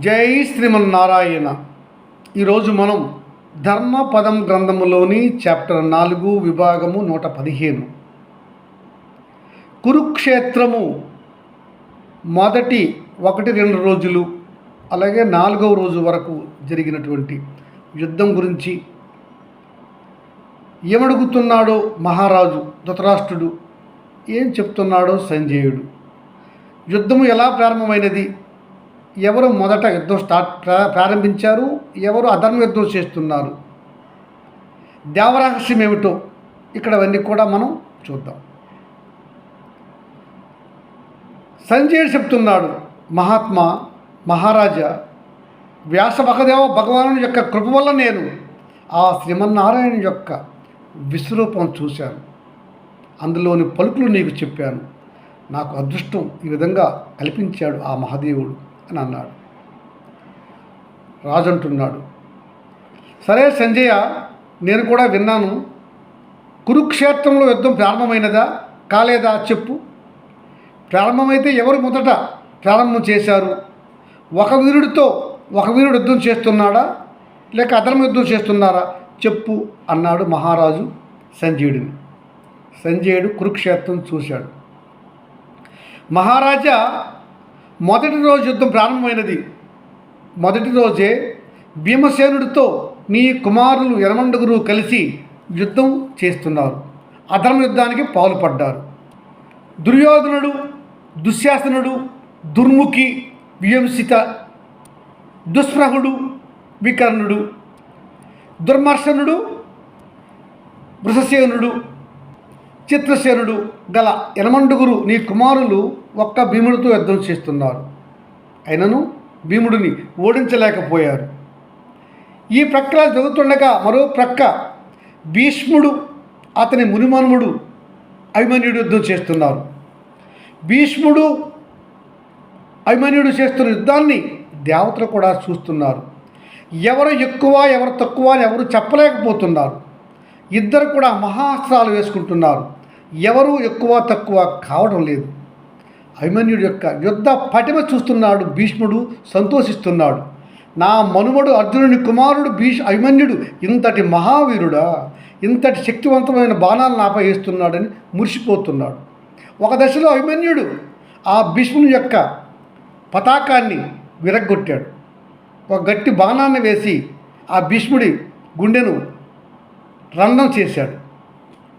జై శ్రీమన్నారాయణ. ఈరోజు మనం ధర్మపదం గ్రంథములోని చాప్టర్ నాలుగు విభాగము నూట పదిహేను. కురుక్షేత్రము మొదటి ఒకటి రెండు రోజులు అలాగే నాలుగవ రోజు వరకు జరిగినటువంటి యుద్ధం గురించి ఏమడుగుతున్నాడో మహారాజు ధృతరాష్ట్రుడు ఏం చెప్తున్నాడో సంజయుడు. యుద్ధము ఎలా ప్రారంభమైనది? ఎవరు మొదట యుద్ధం స్టార్ట్ ప్రా- ప్రారంభించారు ఎవరు అధర్మ యుద్ధం చేస్తున్నారు? దేవరహస్యం ఏమిటో ఇక్కడ అవన్నీ కూడా మనం చూద్దాం. సంజయుడు చెప్తున్నాడు మహాత్మా మహారాజా వ్యాస భగదేవ భగవాను యొక్క కృప వల్ల నేను ఆ శ్రీమన్నారాయణ యొక్క విశ్వరూపం చూశాను. అందులోని పలుకులు నీకు చెప్పాను. నాకు అదృష్టం ఈ విధంగా కల్పించాడు ఆ మహాదేవుడు. అని అన్నాడు. రాజు అంటున్నాడు సరే సంజయ నేను కూడా విన్నాను. కురుక్షేత్రంలో యుద్ధం ప్రారంభమైనదా కాలేదా చెప్పు. ప్రారంభమైతే ఎవరు మొదట ప్రారంభం చేశారు? ఒక వీరుడితో ఒక వీరుడు యుద్ధం చేస్తున్నాడా లేక అధర్మ యుద్ధం చేస్తున్నారా చెప్పు అన్నాడు మహారాజు సంజయుడిని. సంజయుడు కురుక్షేత్రం చూశాడు. మహారాజా మొదటి రోజు యుద్ధం ప్రారంభమైనది. మొదటి రోజే భీమసేనుడితో నీ కుమారులు ఎనమండుగురు కలిసి యుద్ధం చేస్తున్నారు. అధర్మ యుద్ధానికి పాల్పడ్డారు దుర్యోధనుడు దుశ్శాసనుడు దుర్ముఖి వియంసిత దుస్ప్రహుడు వికర్ణుడు దుర్మర్శనుడు వృషసేనుడు చిత్రసేనుడు గల ఎనమండుగురు నీ కుమారులు ఒక్క భీముడితో యుద్ధం చేస్తున్నారు. అయినను భీముడిని ఓడించలేకపోయారు. ఈ ప్రక్రియ జరుగుతుండగా మరో ప్రక్క భీష్ముడు అతని మునిమనుముడు అభిమన్యుడు యుద్ధం చేస్తున్నారు. భీష్ముడు అభిమన్యుడు చేస్తున్న యుద్ధాన్ని దేవతలు కూడా చూస్తున్నారు. ఎవరు ఎక్కువ ఎవరు తక్కువ అని ఎవరు చెప్పలేకపోతున్నారు. ఇద్దరు కూడా మహాస్త్రాలు వేసుకుంటున్నారు. ఎవరూ ఎక్కువ తక్కువ కావడం లేదు. అభిమన్యుడి యొక్క యుద్ధ పటిమ చూస్తున్నాడు భీష్ముడు సంతోషిస్తున్నాడు. నా మనుమడు అర్జునుని కుమారుడు భీష్ అభిమన్యుడు ఇంతటి మహావీరుడా ఇంతటి శక్తివంతమైన బాణాలను నాపై వేస్తున్నాడని మురిసిపోతున్నాడు. ఒక దశలో అభిమన్యుడు ఆ భీష్ముని యొక్క పతాకాన్ని విరగ్గొట్టాడు. ఒక గట్టి బాణాన్ని వేసి ఆ భీష్ముడి గుండెను రంధ్రం చేశాడు.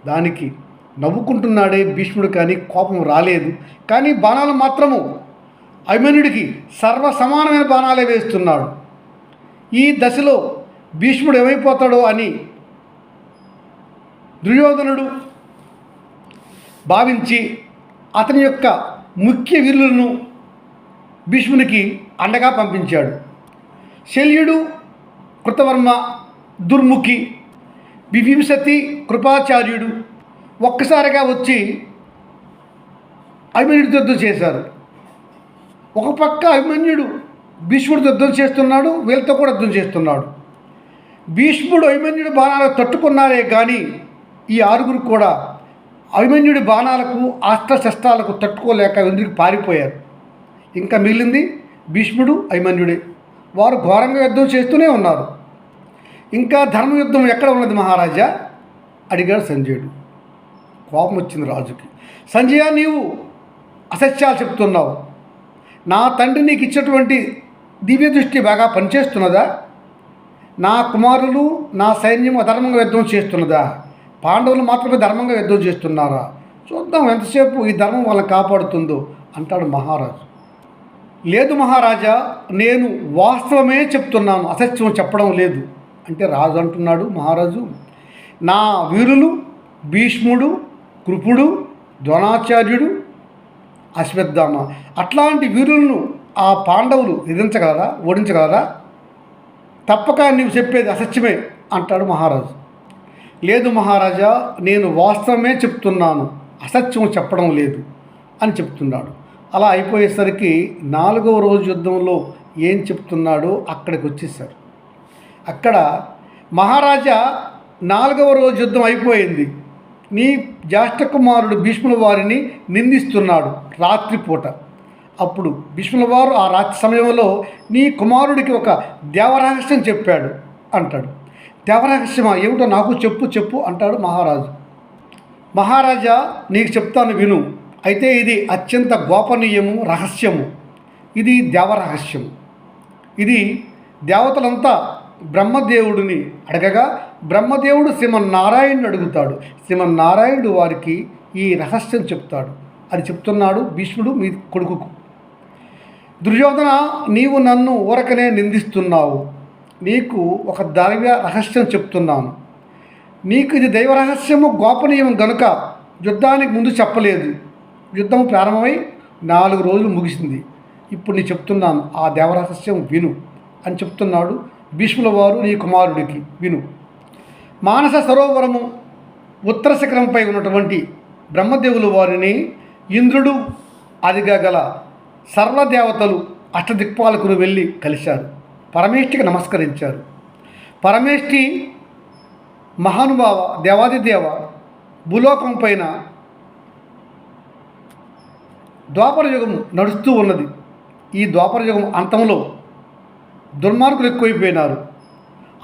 దానికి నవ్వుకుంటున్నాడే భీష్ముడు కానీ కోపం రాలేదు. కానీ బాణాలు మాత్రము అభిమన్యుడికి సర్వ సమానమైన బాణాలే వేస్తున్నాడు. ఈ దశలో భీష్ముడు ఏమైపోతాడో అని దుర్యోధనుడు భావించి అతని యొక్క ముఖ్య వీరులను భీష్మునికి అండగా పంపించాడు. శల్యుడు కృతవర్మ దుర్ముఖి వివింశతి కృపాచార్యుడు ఒక్కసారిగా వచ్చి అభిమన్యుడు యుద్ధం చేశారు. ఒక పక్క అభిమన్యుడు భీష్ముడు యుద్ధం చేస్తున్నాడు వీళ్ళతో కూడా యుద్ధం చేస్తున్నాడు. భీష్ముడు అభిమన్యుడి బాణాలు తట్టుకున్నారే కానీ ఈ ఆరుగురు కూడా అభిమన్యుడి బాణాలకు అస్త్రశస్త్రాలకు తట్టుకోలేక ఎందుకు పారిపోయారు? ఇంకా మిగిలింది భీష్ముడు అభిమన్యుడే. వారు ఘోరంగా యుద్ధం చేస్తూనే ఉన్నారు. ఇంకా ధర్మయుద్ధం ఎక్కడ ఉన్నది మహారాజా? అడిగాడు సంజయుడు. కోపం వచ్చింది రాజుకి. సంజయ నీవు అసత్యాలు చెప్తున్నావు. నా తండ్రి నీకు ఇచ్చినటువంటి దివ్య దృష్టి బాగా పనిచేస్తున్నదా? నా కుమారులు నా సైన్యం అధర్మంగా యుద్ధం చేస్తున్నదా? పాండవులు మాత్రమే ధర్మంగా యుద్ధం చేస్తున్నారా? చూద్దాం ఎంతసేపు ఈ ధర్మం వాళ్ళని కాపాడుతుందో అంటాడు మహారాజు. లేదు మహారాజా నేను వాస్తవమే చెప్తున్నాను అసత్యం చెప్పడం లేదు. అంటే రాజు అంటున్నాడు మహారాజు. నా వీరులు భీష్ముడు కృపుడు ద్రోణాచార్యుడు అశ్వత్థామ. అట్లాంటి వీరులను ఆ పాండవులు ఎదిరించగలరా ఓడించగలరా? తప్పక నీవు చెప్పేది అసత్యమే అంటాడు మహారాజు. లేదు మహారాజా నేను వాస్తవమే చెప్తున్నాను. అసత్యం చెప్పడం లేదు అని చెప్తున్నాడు. అలా అయిపోయేసరికి నాలుగవ రోజు యుద్ధంలో ఏం చెప్తున్నాడో అక్కడికి వచ్చేసారు. అక్కడ మహారాజా నాలుగవ రోజు యుద్ధం అయిపోయింది. నీ జ్యేష్ఠ కుమారుడు భీష్ముల వారిని నిందిస్తున్నాడు రాత్రిపూట. అప్పుడు భీష్ముల వారు ఆ రాత్రి సమయంలో నీ కుమారుడికి ఒక దేవరహస్యం చెప్పాడు అంటాడు. దేవరహస్యమా? ఏమిటో నాకు చెప్పు చెప్పు అంటాడు మహారాజు. మహారాజా నీకు చెప్తాను విను. అయితే ఇది అత్యంత గోపనీయము రహస్యము. ఇది దేవరహస్యము. ఇది దేవతలంతా బ్రహ్మదేవుడిని అడగగా బ్రహ్మదేవుడు శ్రీమన్నారాయణుడు అడుగుతాడు. శ్రీమన్నారాయణుడు వారికి ఈ రహస్యం చెప్తాడు. అని చెప్తున్నాడు భీష్ముడు మీ కొడుకుకు. దుర్యోధన నీవు నన్ను ఊరకనే నిందిస్తున్నావు. నీకు ఒక దైవ రహస్యం చెప్తున్నాను. నీకు ఇది దైవ రహస్యము గోపనీయం గనుక యుద్ధానికి ముందు చెప్పలేదు. యుద్ధం ప్రారంభమై నాలుగు రోజులు ముగిసింది. ఇప్పుడు నేను చెప్తున్నాను ఆ దేవరహస్యం విను అని చెప్తున్నాడు భీష్ముల వారు నీ కుమారుడికి విను. మానస సరోవరము ఉత్తర శిఖరంపై ఉన్నటువంటి బ్రహ్మదేవుల వారిని ఇంద్రుడు అదిగా గల సర్వదేవతలు అష్టదిక్పాలకులు వెళ్ళి కలిశారు. పరమేష్ఠికి నమస్కరించారు. పరమేష్ఠి మహానుభావ దేవాదిదేవ భూలోకం పైన ద్వాపర యుగం నడుస్తూ ఉన్నది. ఈ ద్వాపర యుగం అంతంలో దుర్మార్గులు ఎక్కువైపోయినారు.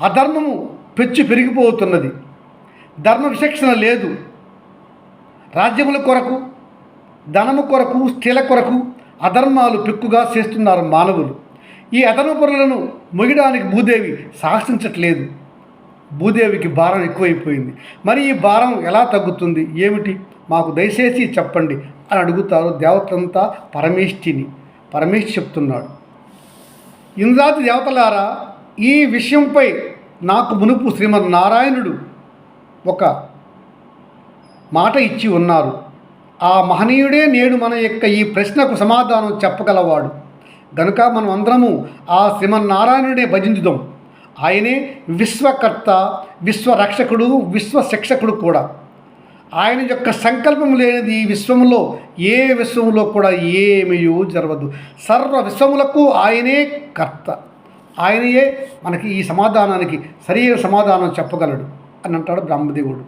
అధర్మము పెచ్చు పెరిగిపోతున్నది. ధర్మ విచక్షణ లేదు. రాజ్యముల కొరకు ధనము కొరకు స్త్రీల కొరకు అధర్మాలు పెక్కుగా చేస్తున్నారు మానవులు. ఈ అధర్మ పరులను మొగిడానికి భూదేవి సాహసించట్లేదు. భూదేవికి భారం ఎక్కువైపోయింది. మరి ఈ భారం ఎలా తగ్గుతుంది? ఏమిటి? మాకు దయచేసి చెప్పండి అని అడుగుతారు దేవతంతా పరమేష్ఠిని. పరమేష్ చెప్తున్నాడు. ఇంద్రాది దేవతలారా ఈ విషయంపై నాకు మునుపు శ్రీమద్ నారాయణుడు ఒక మాట ఇచ్చి ఉన్నారు. ఆ మహనీయుడే నేడు మన యొక్క ఈ ప్రశ్నకు సమాధానం చెప్పగలవాడు. గనుక మనం అందరము ఆ శ్రీమన్నారాయణుడే భజించుదాం. ఆయనే విశ్వకర్త విశ్వరక్షకుడు విశ్వశిక్షకుడు కూడా. ఆయన యొక్క సంకల్పం లేనిది ఈ విశ్వంలో ఏ విశ్వంలో కూడా ఏమయో జరగదు. సర్వ విశ్వములకు ఆయనే కర్త. ఆయనయే మనకి ఈ సమాధానానికి సరైన సమాధానం చెప్పగలడు అని అంటాడు బ్రహ్మదేవుడు.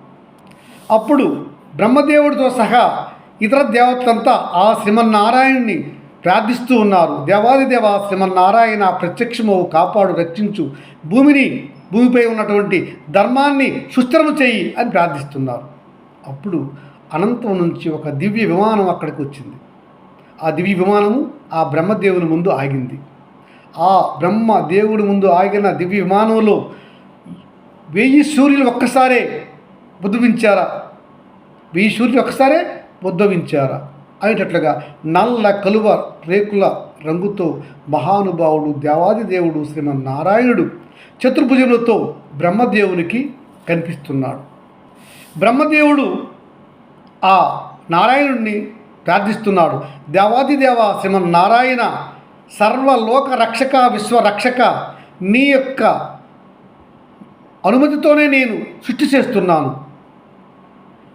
అప్పుడు బ్రహ్మదేవుడితో సహా ఇతర దేవతలంతా ఆ శ్రీమన్నారాయణుని ప్రార్థిస్తూ ఉన్నారు. దేవాది దేవ శ్రీమన్నారాయణ ప్రత్యక్షము కాపాడు రక్షించు. భూమిని భూమిపై ఉన్నటువంటి ధర్మాన్ని సుస్థిరము చేయి అని ప్రార్థిస్తున్నారు. అప్పుడు అనంతం నుంచి ఒక దివ్య విమానం అక్కడికి వచ్చింది. ఆ దివ్య విమానము ఆ బ్రహ్మదేవుని ముందు ఆగింది. ఆ బ్రహ్మ దేవుడి ముందు ఆగిన దివ్య విమానంలో వెయ్యి సూర్యులు ఒక్కసారే ఉద్భవించారా? వెయ్యి సూర్యులు ఒక్కసారే ఉద్భవించారా? అనేటట్లుగా నల్ల కలువ రేకుల రంగుతో మహానుభావుడు దేవాది దేవుడు శ్రీమన్నారాయణుడు చతుర్భుజములతో బ్రహ్మదేవునికి కనిపిస్తున్నాడు. బ్రహ్మదేవుడు ఆ నారాయణుడిని ప్రార్థిస్తున్నాడు. దేవాదిదేవ శ్రీమన్నారాయణ సర్వలోక రక్షక విశ్వరక్షక నీ యొక్క అనుమతితోనే నేను సృష్టి చేస్తున్నాను.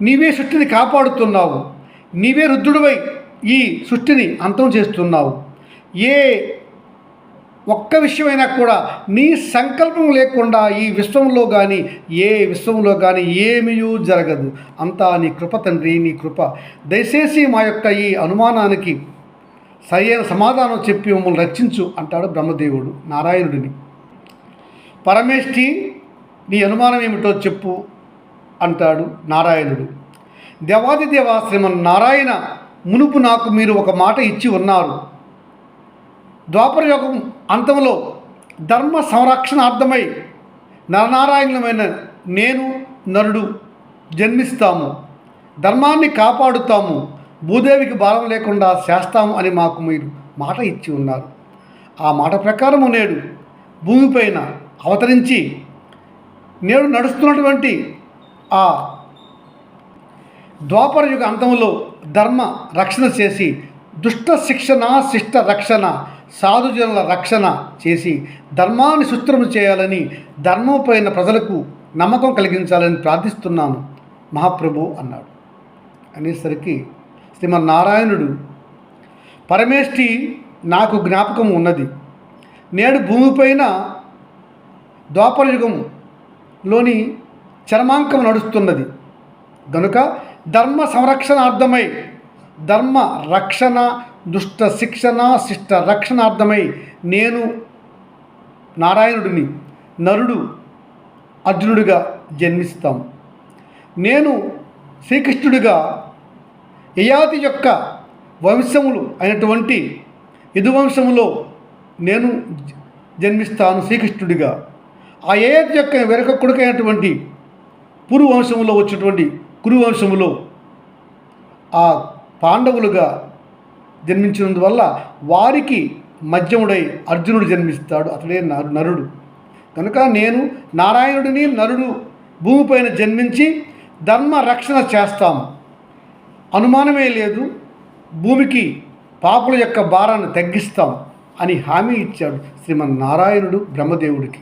నీవే సృష్టిని కాపాడుతున్నావు. నీవే రుద్రుడివై ఈ సృష్టిని అంతం చేస్తున్నావు. ఏ ఒక్క విషయమైనా కూడా నీ సంకల్పం లేకుండా ఈ విశ్వంలో కానీ ఏ విశ్వంలో కానీ ఏమీ జరగదు. అంతా నీ కృప తండ్రి నీ కృప. దయచేసి మా యొక్క ఈ అనుమానానికి సరైన సమాధానం చెప్పి మమ్మల్ని రక్షించు అంటాడు బ్రహ్మదేవుడు నారాయణుడిని. పరమేష్ఠి నీ అనుమానం ఏమిటో చెప్పు అంటాడు నారాయణుడు. దేవాది దేవాశ్రమం నారాయణ మునుపు నాకు మీరు ఒక మాట ఇచ్చి ఉన్నారు. ద్వాపరయుగం అంతంలో ధర్మ సంరక్షణ అర్థమై నరనారాయణమైన నేను నరుడు జన్మిస్తాము. ధర్మాన్ని కాపాడుతాము. భూదేవికి భారం లేకుండా చేస్తాము అని మాకు మీరు మాట ఇచ్చి ఉన్నారు. ఆ మాట ప్రకారము నేడు భూమిపైన అవతరించి నేడు నడుస్తున్నటువంటి ఆ ద్వాపర యుగ అంతంలో ధర్మ రక్షణ చేసి దుష్ట శిక్షణ శిష్ట రక్షణ సాధుజనుల రక్షణ చేసి ధర్మాన్ని సుస్థిరము చేయాలని ధర్మంపైన ప్రజలకు నమ్మకం కలిగించాలని ప్రార్థిస్తున్నాను. మహాప్రభు అన్నాడు. అనేసరికి శ్రీమన్నారాయణుడు పరమేష్ఠి నాకు జ్ఞాపకం ఉన్నది. నేడు భూమిపైన ద్వాపరయుగంలోని చర్మాంకం నడుస్తున్నది. గనుక ధర్మ సంరక్షణార్థమై ధర్మ రక్షణ దుష్ట శిక్షణ శిష్ట రక్షణార్థమై నేను నారాయణుడిని నరుడు అర్జునుడిగా జన్మిస్తాం. నేను శ్రీకృష్ణుడిగా యయాతి యొక్క వంశములు అయినటువంటి యదువంశములో నేను జన్మిస్తాను శ్రీకృష్ణుడిగా. ఆ యయాతి యొక్క వెనక కొడుకైనటువంటి పురువంశంలో వచ్చినటువంటి కురువంశములో ఆ పాండవులుగా జన్మించినందువల్ల వారికి మధ్యముడై అర్జునుడు జన్మిస్తాడు. అతడే నరు నరుడు. కనుక నేను నారాయణుడిని నరుడు భూమిపైన జన్మించి ధర్మ రక్షణ చేస్తాము. అనుమానమే లేదు. భూమికి పాపుల యొక్క భారాన్ని తగ్గిస్తాం అని హామీ ఇచ్చాడు శ్రీమన్నారాయణుడు బ్రహ్మదేవుడికి.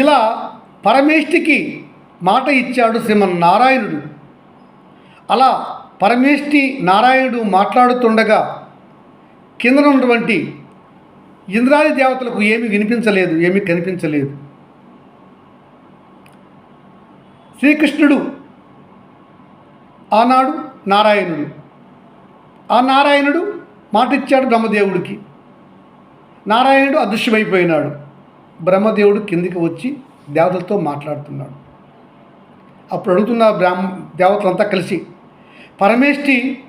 ఇలా పరమేష్టికి మాట ఇచ్చాడు శ్రీమన్నారాయణుడు. అలా పరమేష్టి నారాయణుడు మాట్లాడుతుండగా కింద ఉన్నటువంటి ఇంద్రాది దేవతలకు ఏమీ వినిపించలేదు ఏమీ కనిపించలేదు. శ్రీకృష్ణుడు ఆనాడు నారాయణుడు. ఆ నారాయణుడు మాటిచ్చాడు బ్రహ్మదేవుడికి. నారాయణుడు అదృశ్యమైపోయినాడు. బ్రహ్మదేవుడు కిందికి వచ్చి దేవతలతో మాట్లాడుతున్నాడు. అప్పుడు అడుగుతున్న బ్రాహ్మ దేవతలంతా కలిసి పరమేష్టి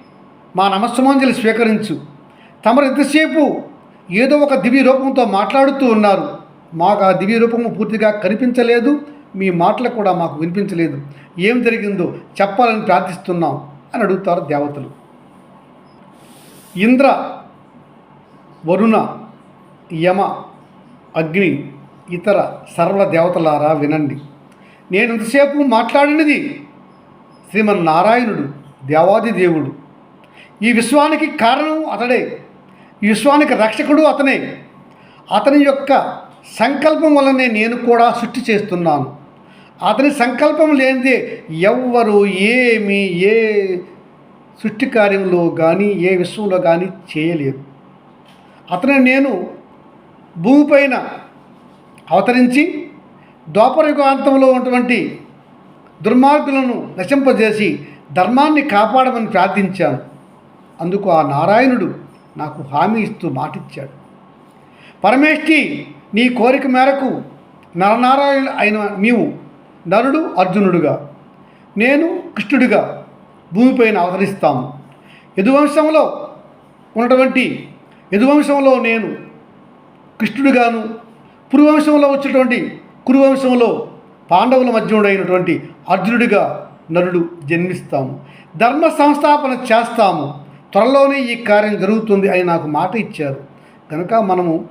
మా నమస్సుమాంజలి స్వీకరించు. తమరు ఎంతసేపు ఏదో ఒక దివ్య రూపంతో మాట్లాడుతూ ఉన్నారు. మాకు ఆ దివ్య రూపము పూర్తిగా కనిపించలేదు. మీ మాటలు కూడా మాకు వినిపించలేదు. ఏం జరిగిందో చెప్పాలని ప్రార్థిస్తున్నాం అని అడుగుతారు దేవతలు. ఇంద్ర వరుణ యమ అగ్ని ఇతర సర్వ దేవతలారా వినండి. నేను ఇంతసేపు మాట్లాడినది శ్రీమన్నారాయణుడు. దేవాది దేవుడు. ఈ విశ్వానికి కారణం అతడే. ఈ విశ్వానికి రక్షకుడు అతనే. అతని యొక్క సంకల్పం వల్లనే నేను కూడా సృష్టి చేస్తున్నాను. అతని సంకల్పం లేనిదే ఎవ్వరు ఏమి ఏ సృష్టి కార్యంలో కానీ ఏ విశ్వంలో కానీ చేయలేరు అతని నేను భూమిపైన అవతరించి ద్వాపరయుగాంతంలో ఉన్నటువంటి దుర్మార్గులను నశింపజేసి ధర్మాన్ని కాపాడమని ప్రార్థించాను. అందుకు ఆ నారాయణుడు నాకు హామీ ఇస్తూ మాటిచ్చాడు. పరమేష్ఠి నీ కోరిక మేరకు నరనారాయణ అయిన నీవు నరుడు అర్జునుడుగా. నేను కృష్ణుడిగా భూమిపైన అవతరిస్తాము యదువంశంలో ఉన్నటువంటి యదువంశంలో నేను కృష్ణుడిగాను. పురువంశంలో వచ్చినటువంటి కురువంశంలో పాండవుల మధ్యుడైనటువంటి అర్జునుడిగా నరుడు జన్మిస్తాము. ధర్మ సంస్థాపన చేస్తాము. త్వరలోనే ఈ కార్యం జరుగుతుంది అని నాకు మాట ఇచ్చారు. కనుక మనము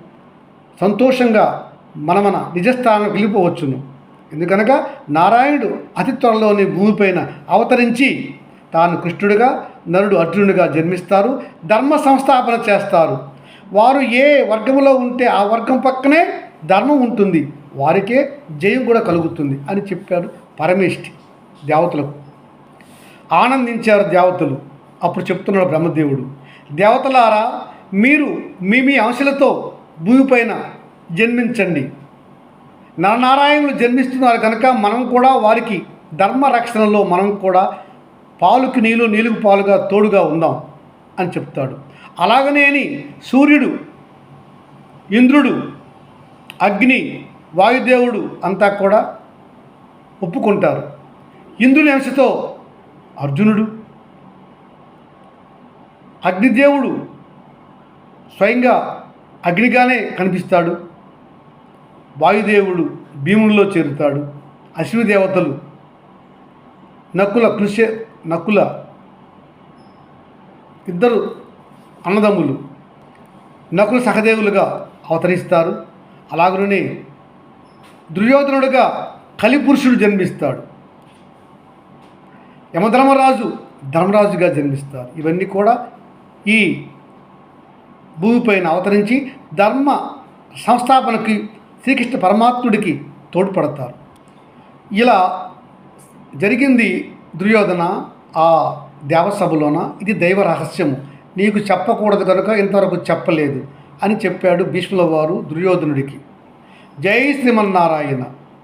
సంతోషంగా మన మన నిజస్థానం వెళ్ళిపోవచ్చును. ఎందుకనగా నారాయణుడు అతి త్వరలోని భూమిపైన అవతరించి తాను కృష్ణుడిగా నరుడు అర్జునుడిగా జన్మిస్తారు ధర్మ సంస్థాపన చేస్తారు. వారు ఏ వర్గంలో ఉంటే ఆ వర్గం పక్కనే ధర్మం ఉంటుంది. వారికే జయం కూడా కలుగుతుంది అని చెప్పాడు పరమేష్టి. దేవతలకు ఆనందించారు దేవతలు. అప్పుడు చెప్తున్నాడు బ్రహ్మదేవుడు దేవతలారా మీరు మీ మీ అంశలతో భూమిపైన జన్మించండి. నరనారాయణులు జన్మిస్తున్నారు కనుక మనం కూడా వారికి ధర్మ రక్షణలో మనం కూడా పాలుకి నీళ్ళు నీళ్ళకు పాలుగా తోడుగా ఉందాం అని చెప్తాడు. అలాగనే అని సూర్యుడు ఇంద్రుడు అగ్ని వాయుదేవుడు అంతా కూడా ఒప్పుకుంటారు. ఇంద్రుని అంశతో అర్జునుడు అగ్నిదేవుడు స్వయంగా అగ్నిగానే కనిపిస్తాడు. వాయుదేవుడు భీముల్లో చేరుతాడు. అశ్విని దేవతలు నకుల కృషి నకుల ఇద్దరు అన్నదమ్ములు నకుల సహదేవులుగా అవతరిస్తారు. అలాగనే దుర్యోధనుడుగా కలిపురుషుడు జన్మిస్తాడు. యమధర్మరాజు ధర్మరాజుగా జన్మిస్తారు. ఇవన్నీ కూడా ఈ భూమిపైన అవతరించి ధర్మ సంస్థాపనకి శ్రీకృష్ణ పరమాత్ముడికి తోడ్పడతారు. ఇలా జరిగింది దుర్యోధన ఆ దేవసభలోన. ఇది దైవ రహస్యము. నీకు చెప్పకూడదు కనుక ఇంతవరకు చెప్పలేదు అని చెప్పాడు భీష్ముల వారు దుర్యోధనుడికి. జై శ్రీమన్నారాయణ.